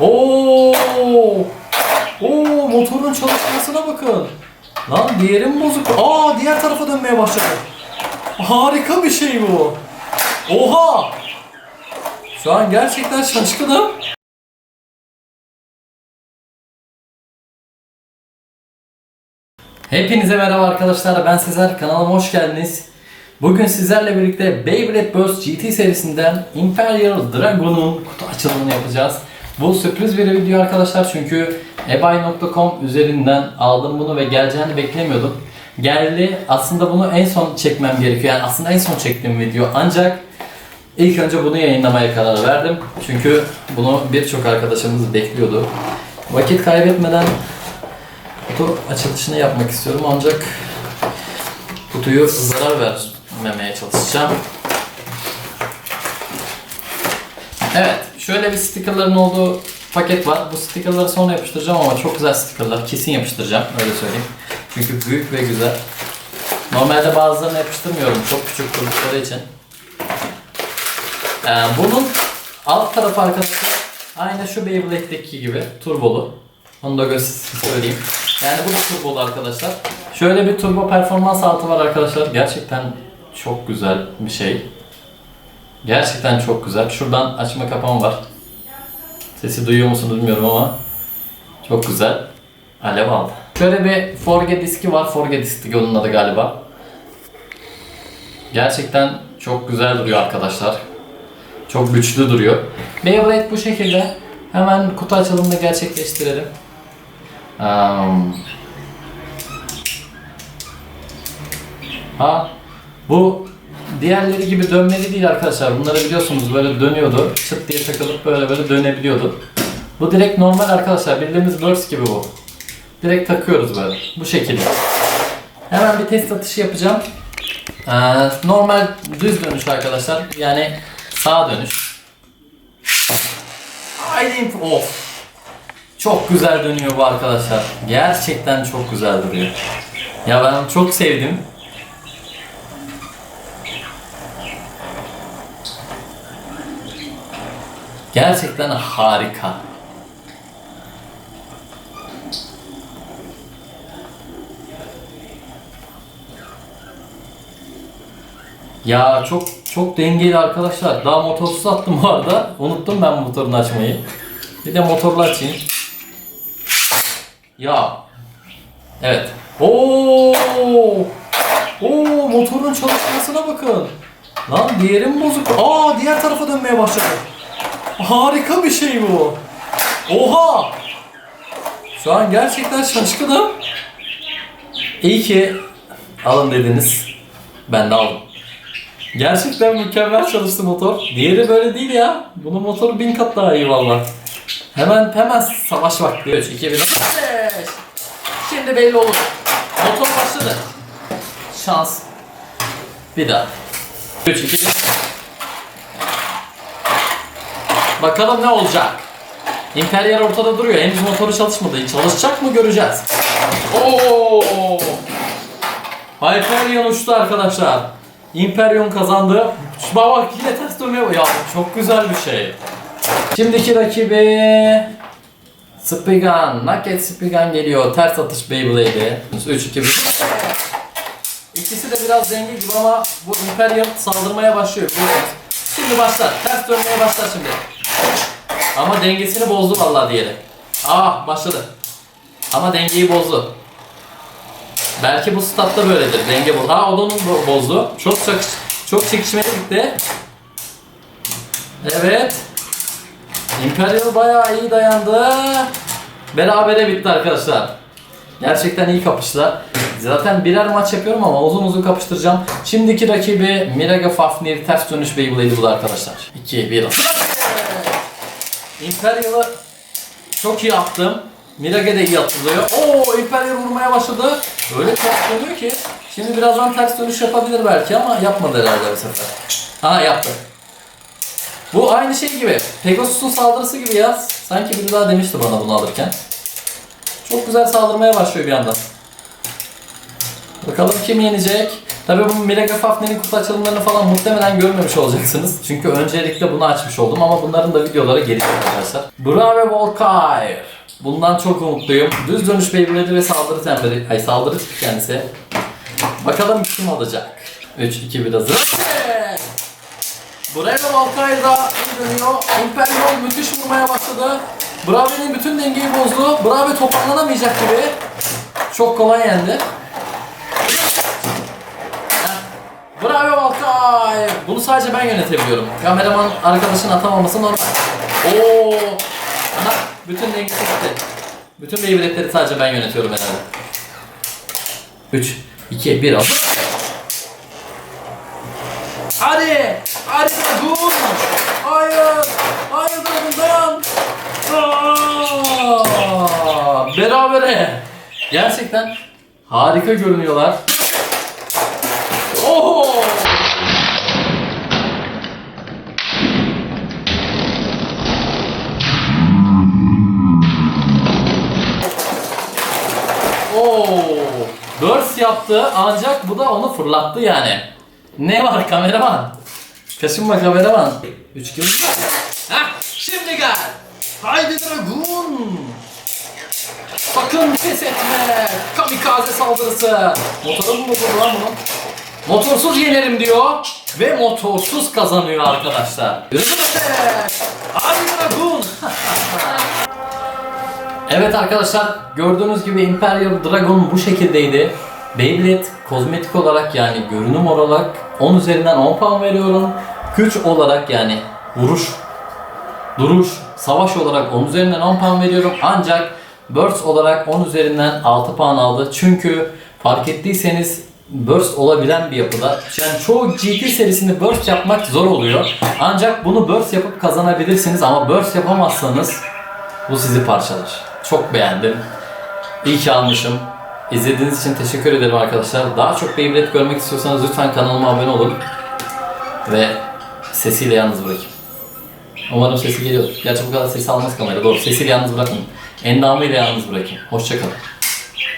Oo! Oo motorun çalışmasına bakın. Lan diğeri mi bozuk? Aa diğer tarafa dönmeye başladı. Harika bir şey bu. Oha! Şu an gerçekten şaşkınım. Hepinize merhaba arkadaşlar. Ben Sezer. Kanalıma hoş geldiniz. Bugün sizlerle birlikte Beyblade Burst GT serisinden Imperial Dragon'un kutu açılımını yapacağız. Bu sürpriz bir video arkadaşlar çünkü ebay.com üzerinden aldım bunu ve geleceğini beklemiyordum. Geldi. Aslında bunu en son çekmem gerekiyor. Yani aslında en son çektiğim video ancak ilk önce bunu yayınlamaya karar verdim. Çünkü bunu birçok arkadaşımız bekliyordu. Vakit kaybetmeden kutu açılışını yapmak istiyorum ancak kutuyu zarar vermemeye çalışacağım. Evet, şöyle bir stickerların olduğu paket var. Bu stickerları sonra yapıştıracağım ama çok güzel stickerlar. Kesin yapıştıracağım, öyle söyleyeyim. Çünkü büyük ve güzel. Normalde bazılarını yapıştırmıyorum çok küçük durdukları için. Ee, bunun alt tarafı arkadaşlar aynı şu Beyblade'deki gibi turbolu. Onu da söyleyeyim. Yani bu turbolu arkadaşlar. Şöyle bir turbo performans altı var arkadaşlar. Gerçekten çok güzel bir şey. Gerçekten çok güzel. Şuradan açma kapama var. Sesi duyuyor musunuz bilmiyorum ama çok güzel. Alev aldı. Şöyle bir Forge diski var. Forge diski onun adı galiba. Gerçekten çok güzel duruyor arkadaşlar. Çok güçlü duruyor. Beyblade bu şekilde. Hemen kutu açılımını gerçekleştirelim. Um, ha, bu diğerleri gibi dönmeli değil arkadaşlar. Bunları biliyorsunuz böyle dönüyordu. Çıt diye takılıp böyle böyle dönebiliyordu. Bu direkt normal arkadaşlar. Bildiğimiz Burst gibi bu. Direkt takıyoruz böyle. Bu şekilde. Hemen bir test atışı yapacağım. Ee, normal düz dönüş arkadaşlar. Yani sağa dönüş. Haydi of. Çok güzel dönüyor bu arkadaşlar. Gerçekten çok güzel duruyor. Ya ben çok sevdim. Gerçekten harika. Ya çok çok dengeli arkadaşlar. Daha motorsuz attım bu arada. Unuttum ben motorunu açmayı. Bir de motorlu açayım. Ya. Evet. Oo! Oo motorun çalışmasına bakın. Lan diğeri mi bozuk? Aa diğer tarafa dönmeye başladı. Harika bir şey bu. Oha! Şu an gerçekten şaşkınım. İyi ki alın dediniz. Ben de aldım. Gerçekten mükemmel çalıştı motor. Diğeri böyle değil ya. Bunun motoru bin kat daha iyi valla. Hemen hemen savaş vakti. 3, 2, 1, Şimdi belli olur. Motor başladı. Şans. Bir daha. 3, 2, 1. Bakalım ne olacak. Imperial ortada duruyor. Henüz motoru çalışmadı. Çalışacak mı göreceğiz. Oo! Hyperion uçtu arkadaşlar. Imperion kazandı. Bak bak yine ters dönmeye Ya çok güzel bir şey. Şimdiki rakibi Spigan, Naked Spigan geliyor. Ters atış Beyblade'i. 3 2 1. İkisi de biraz denge gibi ama bu Imperial saldırmaya başlıyor. Şimdi başlar. Ters dönmeye başlar şimdi. Ama dengesini bozdu vallahi diğeri. Aa başladı. Ama dengeyi bozdu. Belki bu statta böyledir. Denge bozdu. Aa o da onu bo- bozdu. Çok çok çok çekişmeli gitti. Evet. Imperial bayağı iyi dayandı. Berabere bitti arkadaşlar. Gerçekten iyi kapıştılar. Zaten birer maç yapıyorum ama uzun uzun kapıştıracağım. Şimdiki rakibi Miraga Fafnir ters dönüş Beyblade'i bu arkadaşlar. 2 1 Imperial'ı çok iyi attım. Mirage de iyi atılıyor. Oo Imperial vurmaya başladı. Öyle ters dönüyor ki. Şimdi birazdan ters dönüş yapabilir belki ama yapmadı herhalde bu sefer. Ha yaptı. Bu aynı şey gibi. Pegasus'un saldırısı gibi ya. Sanki biri daha demişti bana bunu alırken. Çok güzel saldırmaya başlıyor bir anda. Bakalım kim yenecek? Tabii bu Mega Fafner'in kutu açılımlarını falan muhtemelen görmemiş olacaksınız. Çünkü öncelikle bunu açmış oldum ama bunların da videoları gelecek arkadaşlar. Brave Volkayr. Bundan çok umutluyum. Düz dönüş Beyblade'i ve saldırı temberi, ay saldırı tipi kendisi. Bakalım kim alacak. 3, 2, 1 hazır. Brave Valkyrie iyi dönüyor. Imperial müthiş vurmaya başladı. Brave'nin bütün dengeyi bozdu. Brave toparlanamayacak gibi. Çok kolay yendi. Bravo Valkyrie. Bunu sadece ben yönetebiliyorum. Kameraman arkadaşın atamaması normal. Oo. Aha, bütün dengesi gitti. Bütün Beyblade'leri sadece ben yönetiyorum herhalde. 3, 2, 1 hazır. Hadi! Hadi Dragon! Hayır! Hayır! Aa, berabere! Gerçekten harika görünüyorlar. Burst yaptı ancak bu da onu fırlattı yani. Ne var kameraman? Kaşınma kameraman. Üç gibi. Hah şimdi gel. Haydi Dragoon. Sakın pes etme. Kamikaze saldırısı. Motoru mu vurdu lan bunu? Motorsuz yenerim diyor. Ve motorsuz kazanıyor arkadaşlar. Yürüdü Haydi Dragoon. Evet arkadaşlar gördüğünüz gibi Imperial Dragon bu şekildeydi. Beyblade kozmetik olarak yani görünüm olarak 10 üzerinden 10 puan veriyorum. Güç olarak yani vuruş, duruş, savaş olarak 10 üzerinden 10 puan veriyorum. Ancak Burst olarak 10 üzerinden 6 puan aldı. Çünkü fark ettiyseniz Burst olabilen bir yapıda. Yani çoğu GT serisinde Burst yapmak zor oluyor. Ancak bunu Burst yapıp kazanabilirsiniz ama Burst yapamazsanız bu sizi parçalar. Çok beğendim. İyi ki almışım. İzlediğiniz için teşekkür ederim arkadaşlar. Daha çok Beyblade görmek istiyorsanız lütfen kanalıma abone olun. Ve sesiyle yalnız bırakayım. Umarım sesi geliyor. Gerçi bu kadar sesi almaz kamera. Doğru. Sesiyle yalnız bırakın. Endamıyla yalnız bırakın. Hoşçakalın.